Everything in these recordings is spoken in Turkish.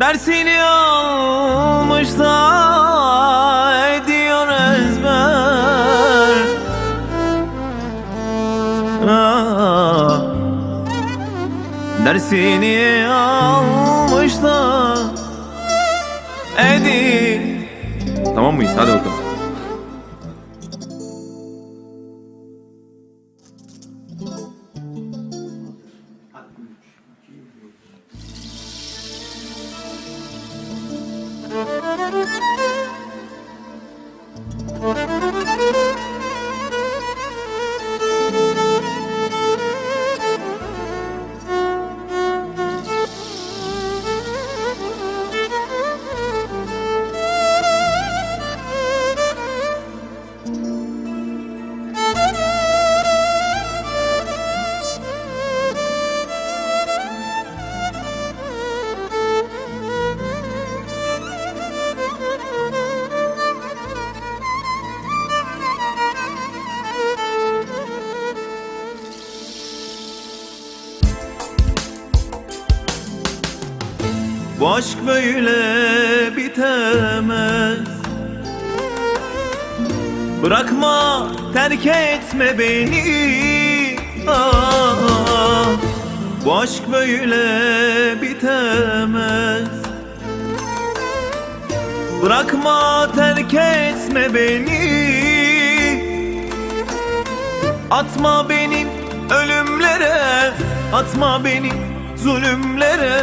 Dersini almış da ediyor ezber Ah, Dersini almış da edi Tamam mıyız? Hadi bakalım. Bu aşk böyle bitemez. Bırakma terk etme beni. Ah, Bu aşk böyle bitemez. Bırakma terk etme beni. Atma beni ölümlere Atma beni zulümlere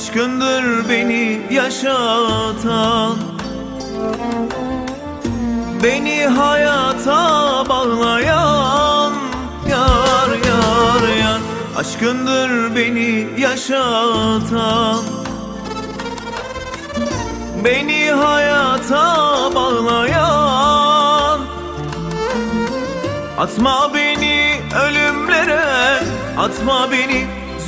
Aşkındır beni yaşatan. Beni hayata bağlayan Yar yar yar. Aşkındır beni yaşatan. Beni hayata bağlayan. Atma beni ölümlere Atma beni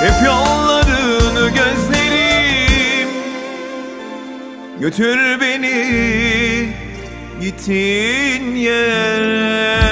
Hep yollarını gözlerim Götür beni gittiğin yere.